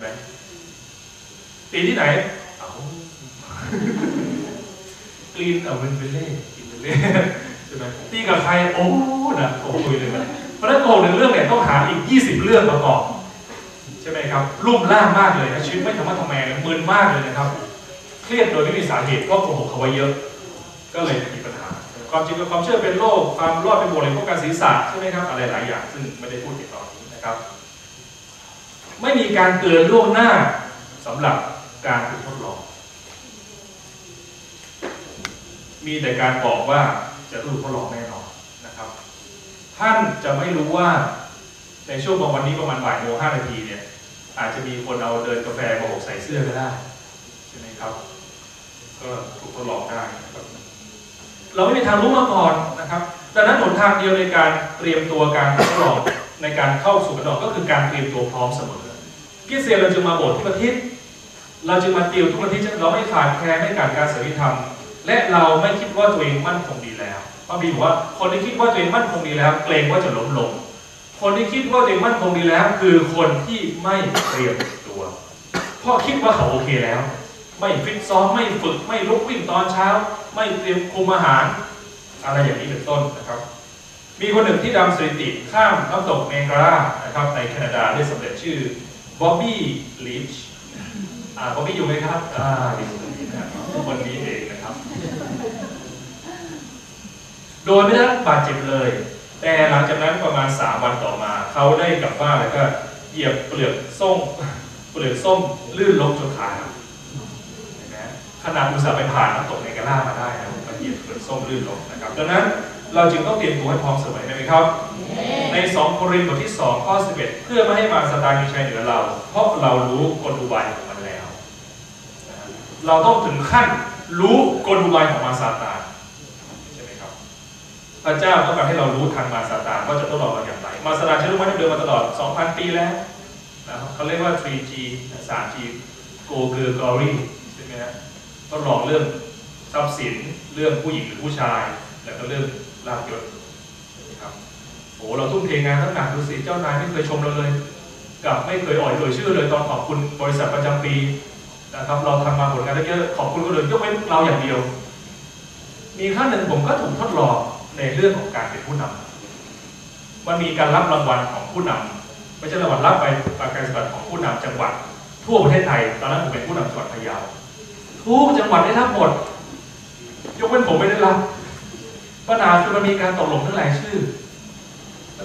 ไหมตีที่ไหน เอากรีนเอาเป็นเบลเล่กินเบลเล่ใช่ไหมตีกับใคร โอ้นะโอ้คุยเลยนะเพราะฉะนั้นโกหกหนึ่งเรื่องเนี่ยต้องหาอีก 20 เรื่องประกอบใช่ไหมครับรุ่มล่ามมากเลยนะชีวิตไม่ธรรมะทำแมงมึนมากเลยนะครับ เครียดโดยไม่มีสาเหตุเพราะโกหกเขาไว้เยอะ ก็เลยมีปัญหา ความจริงกับความเชื่อเป็นโรคความรอดเป็นบวกเลยพวกการศีรษะใช่ไหมครับอะไรหลายอย่างซึ่งไม่ได้พูดในตอนนี้นะครับ ไม่มีการเตือนล่วงหน้าสำหรับการถูกทดลอง มีแต่การบอกว่าจะถูกทดลองแน่นอนนะครับ ท่านจะไม่รู้ว่าในช่วงวันนี้ประมาณบ่ายโมงห้านาทีเนี่ยอาจจะมีคนเอาเดินกาแฟมาหกใส่เสื้อก็ได้ใช่ไหมครับ ก็ถูกทดลองได้นะครับเราไม่มีทางรู้มาก่อนนะครับ ดังนั้นหนทางเดียวในการเตรียมตัวการทดลองในการเข้าสู่กระดอกก็คือการเตรียมตัวพร้อมเสมอ กิเซียเราจึงมาโบสถ์ทุกอาทิตย์เราจึงมาติวทุกอาทิตย์เราไม่ขาดแคลนไม่ขาดการศีธรรม และเราไม่คิดว่าตัวเองมั่นคงดีแล้วพระบีบอกว่าคนที่คิดว่าตัวเองมั่นคงดีแล้ว เกรงว่าจะล้มลง คนที่คิดว่าตัวเองมั่นคงดีแล้ว คือคนที่ไม่เตรียมตัว เพราะคิดว่าเขาโอเคแล้ว ไม่ฟิตซ้อมไม่ฝึกไม่ลุกวิ่งตอนเช้า ไม่เตรียมคุมอาหาร อะไรอย่างนี้เป็นต้นนะครับ มีคนหนึ่งที่ดำสถิติข้ามน้ำตกเมกรานะครับในแคนาดาได้สำเร็จชื่อ บ๊อบบี้ลิชอ่าบ๊อบบี้อยู่ไหมครับอ่าอยู่ตรงนี้นะครับคนนี้เองนะครับ โดยไม่ได้บาดเจ็บเลย แต่หลังจากนั้นประมาณ 3 วันต่อมา เขาได้กลับบ้านแล้วก็เหยียบเปลือกส้มเปลือกส้มลื่นล้มจนขาหักนขนาดอุตส่าห์ไปผ่านน้ำตกเนกาล่ามาได้นะมาเหยียบเปลือกส้มลื่นล้มนะครับ ดังนั้นเราจึงต้องเตรียมตัวให้พร้อมเสมอใช่ไหมครับ ใน2โครินธ์บทที่2ข้อ11 เพื่อไม่ให้มารซาตานมีชัยเหนือเรา เพราะเรารู้กลอุบายของมันแล้ว เราต้องถึงขั้นรู้กลอุบายของมารซาตานใช่ไหมครับ พระเจ้าต้องการให้เรารู้ทางมารซาตานว่าจะต้องเราอย่างไร มารซาตานใช้รู้ไม้เดินมาตลอด 2,000 ปีแล้วนะครับเขาเรียกว่า 3G 3G Go g i r Glory ใช่ไหมฮะต้องลองเรื่องทรัพย์สินเรื่องผู้หญิงหรือผู้ชาย แล้วก็เรื่องลาภยศนะครับ โอ้เราทุ่มเทงานทั้งหนักดูสิเจ้านายไม่เคยชมเราเลยกับไม่เคยอ่อยเอ่ยชื่อเลยตอนขอบคุณบริษัทประจำปีนะครับเราทำมาผลงานเยอะขอบคุณคนอื่นยกเว้นเราอย่างเดียว มีขั้นหนึ่งผมก็ถูกทดลองในเรื่องของการเป็นผู้นำมันมีการรับรางวัลของผู้นำไม่ใช่รางวัลรับไปการปฏิบัติของผู้นำจังหวัด ทั่วประเทศไทยตอนนั้นผมเป็นผู้นำจังหวัดพะเยาทุกจังหวัดได้รับหมด ยกเว้นผมไม่ได้รับปัญหาคือมันมีการตกลงเรื่องรายชื่อ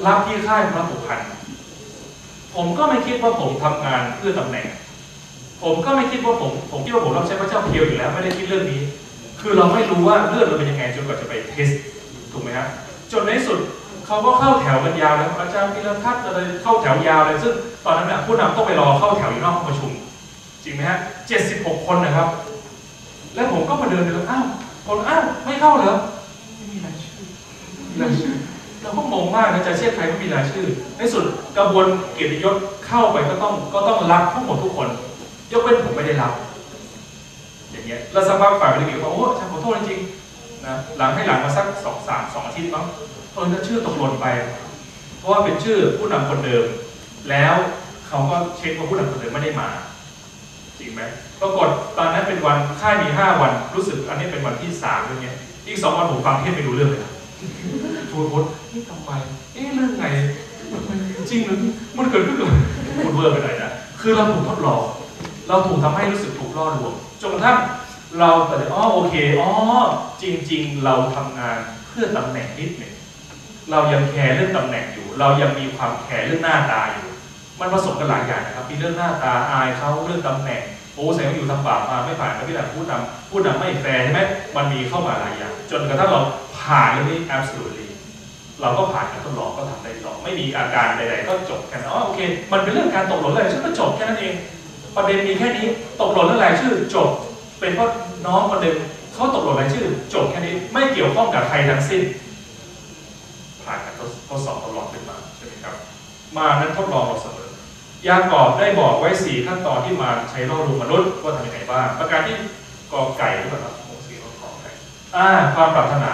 รับที่ค่ายรับผูกพันผมก็ไม่คิดว่าผมทำงานเพื่อตำแหน่ง ผมก็ไม่คิดว่าผม ผมคิดว่าผมรับใช้พระเจ้าเพียวอยู่แล้ว ไม่ได้คิดเรื่องนี้ คือเราไม่รู้ว่าเลือดเราเป็นยังไงจนกว่าจะไปเทสถูกไหมครับจนในที่สุดเขาก็เข้าแถวกันยาวแล้วอาจารย์พิรทัศน์อะไรเข้าแถวยาวเลยซึ่งตอนนั้นนี่ยผู้นำต้องไปรอเข้าแถวอยู่นอกห้องประชุม จริงไหมฮะเจ็ดสิบหกคนนะครับ แล้วผมก็มาเดินดูอ้าวคนอ้าวไม่เข้าเหรอไม่มีรายชื่อไม่มีรายชื่อ เราก็งงมากนะจะเชื่อใครไม่มีรายชื่อ ในสุดกระบวนเกียรติยศเข้าไปก็ต้องก็ต้องรับทั้งหมดทุกคน ยกเว้นผมไม่ได้รับ อย่างเงี้ยแล้วสักพักฝ่ายบริการบอกโอ้อาจารย์ขอโทษจริงๆนะหลังให้หลังมาสักสองสามสองอาทิตย์มั้งเออถ้าชื่อตกหล่นไป เพราะว่าเป็นชื่อผู้นำคนเดิม แล้วเขาก็เช็คว่าผู้นำคนเดิมไม่ได้มา จริงไหมปรากฏตอนนั้นเป็นวันค่ายมีห้าวันรู้สึกอันนี้เป็นวันที่สามอย่างเงี้ยอีกสองวันผมฟังเทศไม่รู้เรื่องเลยนะทูลพจ นี่ทำไมเอ๊ะเรื่องไงจริงหรือมันเกิดขึ้นเลยพูดเวอร์ไปหน่อยนะคือเราถูกทดลองเราถูกทำให้รู้สึกถูกล่อลวงจนกระทั่งเราแต่อ๋อโอเคอ๋อจริง ๆ เราทำงานเพื่อตำแหน่งนิดหนึ่งเรายังแคร์เรื่องตำแหน่งอยู่ เรายังมีความแคร์เรื่องหน้าตาอยู่ มันผสมกันหลายอย่างนะครับมีเรื่องหน้าตาอายเขาเรื่องตำแหน่งโอ้แสดงว่าอยู่ทำบาปมาไม่ผ่านกับพี่ดับพูดนำพูดนำไม่แฟร์ใช่ไหมมันมีเข้ามาหลายอย่าง จนกระทั่งเราผ่านเรื่องนี้ absolutely เราก็ผ่านการทดลองก็ทำได้ต่อไม่มีอาการใดๆก็จบแค่นั้นอ๋อโอเค มันเป็นเรื่องการตกหล่นอะไรชื่อก็จบแค่นั้นเองประเด็นมีแค่นี้ตกหล่นเรื่องรายชื่อจบ เป็นเพราะน้องคนหนึ่งเขาตกหล่นรายชื่อ จบแค่นี้ไม่เกี่ยวข้องกับใครทั้งสิ้น ผ่านการทดสอบทดลองขึ้นมาใช่ไหมครับ มานั้นทดลองเราเสมอยากอบได้บอกไว้สี่ขั้นตอนที่มาใช้ล่อลวงมนุษย์ว่าทำยังไงบ้างประการที่กอไก่หรือเปล่าครับผมสีกอไก่อ่าความปรารถนา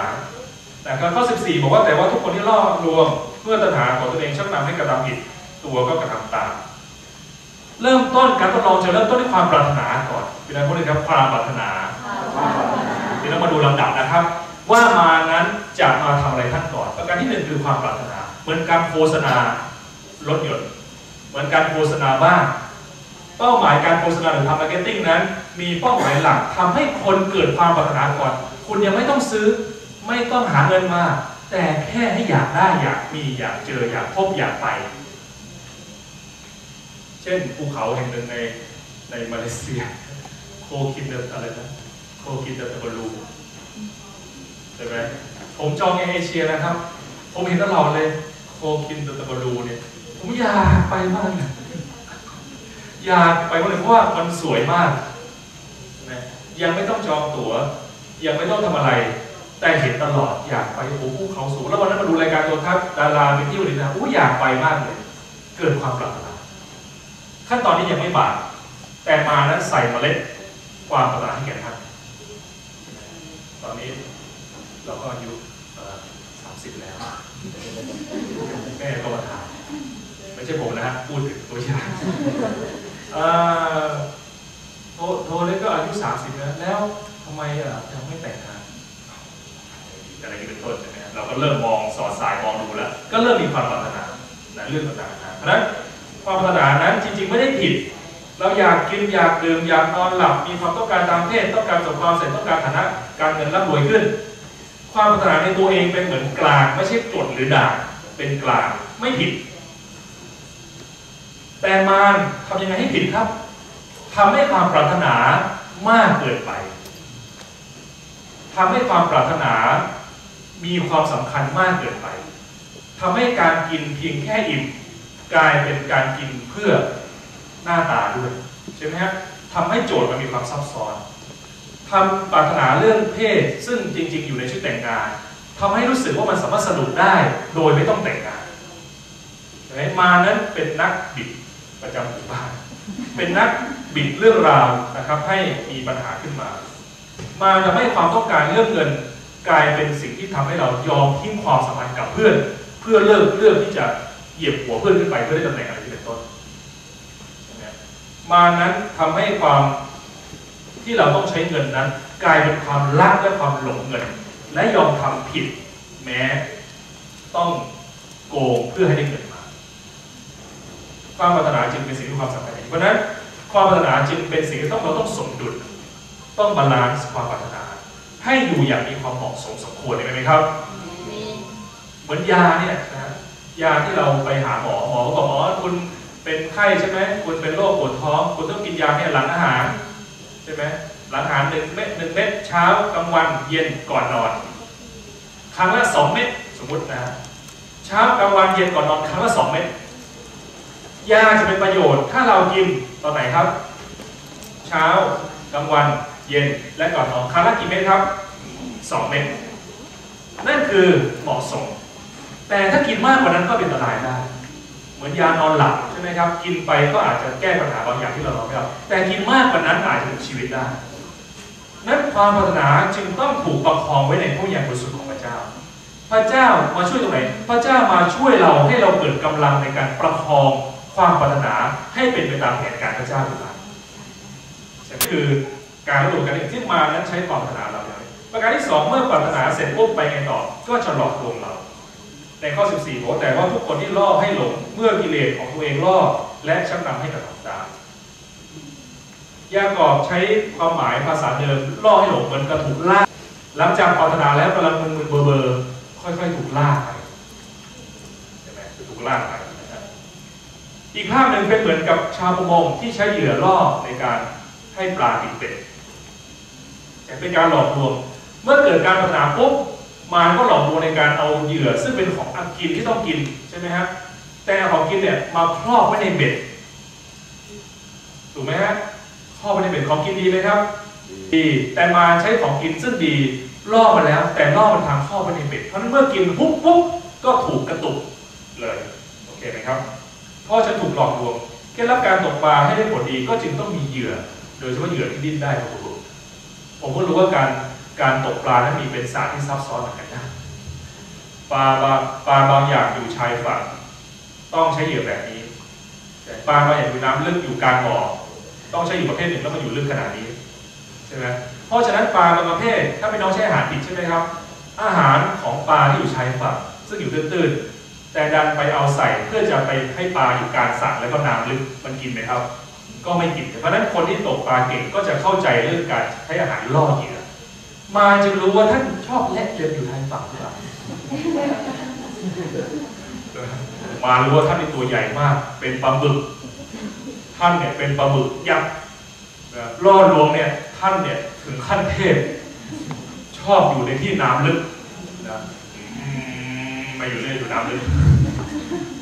แต่ข้อ 14 บอกว่าแต่ว่าทุกคนที่ล่อลวงเพื่อตัณหาของตัวเองชักนำให้กระทำผิดตัวก็กระทำตาม เริ่มต้นการทดลองจะเริ่มต้นด้วยความปรารถนาก่อนพี่น้องพูดเลยครับความปรารถนาพี่น้มาดูลำดับนะครับ ว่ามานั้นจะมาทำอะไรท่านก่อน ประการที่หนึ่งคือความปรารถนา เหมือนการโฆษณารถยนต์เหมือนการโฆษณาบ้านเป้าหมายการโฆษณาหรือทำมาร์เก็ตติ้งนั้น มีเป้าหมายหลักทำให้คนเกิดความปรารถนาก่อน คุณยังไม่ต้องซื้อ ไม่ต้องหาเงินมา แต่แค่ให้อยากได้อยากมีอยากเจออยากพบอยากไป เช่นภูเขาแห่งหนึ่งในในมาเลเซีย โคคินเดอร์อะไรนะโคคินเดอร์ตะบลูใช่ไหมผมจองในเอเชียนะครับ ผมเห็นตลอดเลยโคคินเดอร์ตะบลูเนี่ยผมอยากไปมากเลยอยากไปมากเลยเพราะว่ามันสวยมากนะยังไม่ต้องจองตั๋วยังไม่ต้องทำอะไร แต่เห็นตลอดอยากไปโอ้ภูเขาสูงแล้ววันนั้นมาดูรายการโทรทัศน์ดาราไปเที่ยวนี่นะโอ้อยากไปมากเลย เกิดความปรารถนาขั้นตอนนี้ยังไม่บาดแต่มานั้นใส่เมล็ดความปรารถนาให้แก่ท่านตอนนี้เราก็อายุสามสิบแล้วแม่ก็มาถามไม่ใช่ผมนะฮะพูดถึงตัวอย่างโทโทเล็กก็อายุสามสิบแล้วแล้วทำไมยังไม่แต่งงาน อะไรนี้เป็นต้นใช่ไหมฮะเราก็เริ่มมองสอดสายมองดูแล้ว ก็เริ่มมีความปรารถนาในเรื่องต่างๆนะเพราะฉะนั้นความปรารถนานั้นจริง ๆ ไม่ได้ผิด เราอยากกินอยากดื่มอยากนอนหลับมีความต้องการตามเพศต้องการสมความเสร็จต้องการฐานะการเงินร่ำรวยขึ้น ความปรารถนาในตัวเองเป็นเหมือนกลาง ไม่ใช่กดหรือด่างเป็นกลางไม่ผิด แต่มารทำยังไงให้ผิดครับทำให้ความปรารถนามากเกินไปทำให้ความปรารถนา มีความสำคัญมากเกินไปทำให้การกินเพียงแค่อิ่มกลายเป็นการกินเพื่อหน้าตาด้วยใช่ไหมฮะทำให้โจทย์มันมีความซับซ้อนทำปรารถนาเรื่องเพศซึ่งจริง ๆ อยู่ในชุดแต่งงานทำให้รู้สึกว่ามันสามารถสนุกได้โดยไม่ต้องแต่งงานเห็นไหมมานั้นเป็นนักบิดประจำหมู่บ้านเป็นนักบิดเรื่องราวนะครับให้มีปัญหาขึ้นมา มาทำให้ความต้องการเรื่องเงิน กลายเป็นสิ่งที่ทำให้เรายอมทิ้งความสัมพันธ์กับเพื่อน เพื่อเลิกเรื่องที่จะเหยียบหัวเพื่อนขึ้นไปเพื่อได้ตำแหน่งอะไรที่เป็นต้นมานั้นทำให้ความที่เราต้องใช้เงินนั้น กลายเป็นความรักและความหลงเงิน และยอมทำผิดแม้ ต้องโกงเพื่อให้ได้เงินมา ความปรารถนาจึงเป็นสิ่งที่ความสำคัญเพราะนั้นความปรารถนาจึงเป็นสิ่งที่ต้องเราต้องสมดุล ต้องบาลานซ์ความปรารถนา ให้อยู่อย่างมีความเหมาะสมสมควรไหมครับ เหมือนยาเนี่ยนะยาที่เราไปหาหมอหมอก็บอกหมอคุณเป็นไข้ใช่ไหมคุณเป็นโรคปวดท้องคุณต้องกินยาเนี่ยหลังอาหารใช่ไหมหลังอาหารหนึ่งเม็ดหนึ่งเม็ดเช้ากลางวันเย็นก่อนนอน ครั้งละสองเม็ดสมมตินะเช้ากลางวันเย็นก่อนนอนครั้งละสองเม็ดยาจะเป็นประโยชน์ถ้าเรากินตอนไหนครับ เช้ากลางวัน เย็นและก่อนนอนครั้งละกี่เม็ดครับสองเม็ดนั่นคือเหมาะสม แต่ถ้ากินมากกว่านั้นก็เป็นอันตรายได้ เหมือนยานอนหลับใช่ไหมครับ กินไปก็อาจจะแก้ปัญหาบางอย่างที่เรานอนไม่หลับแต่กินมากกว่านั้นอาจจะถึงชีวิตได้ นั้นความปรารถนาจึงต้องถูกประคองไว้ในพระวิญญาณบริสุทธิ์ของพระเจ้า พระเจ้ามาช่วยตรงไหน พระเจ้ามาช่วยเราให้เราเกิดกำลังในการประคองความปรารถนาให้เป็นไปตามแผนการพระเจ้าหรือเปล่าใช่ไหมคือ การรู้กันที่มานั้นใช้ความปรารถนาเราเลยประการที่สองเมื่อปรารถนาเสร็จปุ๊บไปไงต่อ ก็จะหลอกลวงเรา ในข้อ 14บอกแต่ว่าทุกคนที่ล่อให้หลงเมื่อกิเลสของตัวเองล่อและชักนำให้กระทำตามยากอบใช้ความหมายภาษาเดิมล่อให้หลงเหมือนกระถูกลากหลังจากปรารถนาแล้วกำลังมึนๆเบอร์เบอร์ค่อยๆถูกลากไปใช่ไหมถูกลากไปอีกภาพหนึ่งเป็นเหมือนกับชาวประมงที่ใช้เหยื่อล่อในการให้ปลาติดเป็ด แต่เป็นการหลอกลวง เมื่อเกิดการปรารถนาปุ๊บมารก็หลอกลวงในการเอาเหยื่อ ซึ่งเป็นของอักินที่ต้องกินใช่ไหมครับแต่ของกินเนี่ยมาครอบไว้ในเบ็ดถูกไหมฮะครอบไว้ในเบ็ดของกินดีไหมครับดีแต่มาใช้ของกินซึ่งดีล่อมาแล้ว แต่ล่อมันทางครอบไว้ในเบ็ดเพราะนั้นเมื่อกินปุ๊บปุ๊บก็ถูกกระตุกเลยโอเคไหมครับเพราะฉันถูกหลอกลวงเคล็ดลับการตกปลาให้ได้ผลดีก็จึงต้องมีเหยื่อ โดยเฉพาะเหยื่อที่ดิ้นได้ครับผม ผมก็รู้ว่าการการตกปลานั้นมีเป็นศาสตร์ที่ซับซ้อนเหมือนกันนะปลาบางปลาบางอย่างอยู่ชายฝั่งต้องใช้เหยื่อแบบนี้ แต่ปลาเราเห็นอยู่น้ำลึกอยู่กลางบ่อต้องใช้อยู่ประเภทหนึ่งแล้วมันอยู่ลึกขนาดนี้ใช่ไหมเพราะฉะนั้นปลาบางประเภทถ้าพี่น้องใช้อาหารผิดใช่ไหมครับ อาหารของปลาที่อยู่ชายฝั่งซึ่งอยู่ตื้นๆแต่ดันไปเอาใส่เพื่อจะไปให้ปลาอยู่กลางสระแล้วก็น้ำลึกมันกินไหมครับ ก็ไม่กิน เพราะนั้นคนที่ตกปลาเก่งก็จะเข้าใจเรื่องการใช้อาหารล่อเหยื่อมาจึงรู้ว่าท่านชอบแลกเล็บอยู่ชายฝั่งหรือเปล่ามารู้ว่าท่านในตัวใหญ่มาก เป็นปลาบึก ท่านเนี่ยเป็นปลาบึกยักษ์ล่อลวงเนี่ยท่านเนี่ยถึงขั้นเทพชอบอยู่ในที่น้ำลึกนะมไมาอยู่เรื่อยอยู่น้ำลึก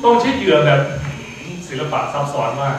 ต้องใช้เหยื่อแบบศิลปะซับซ้อนมาก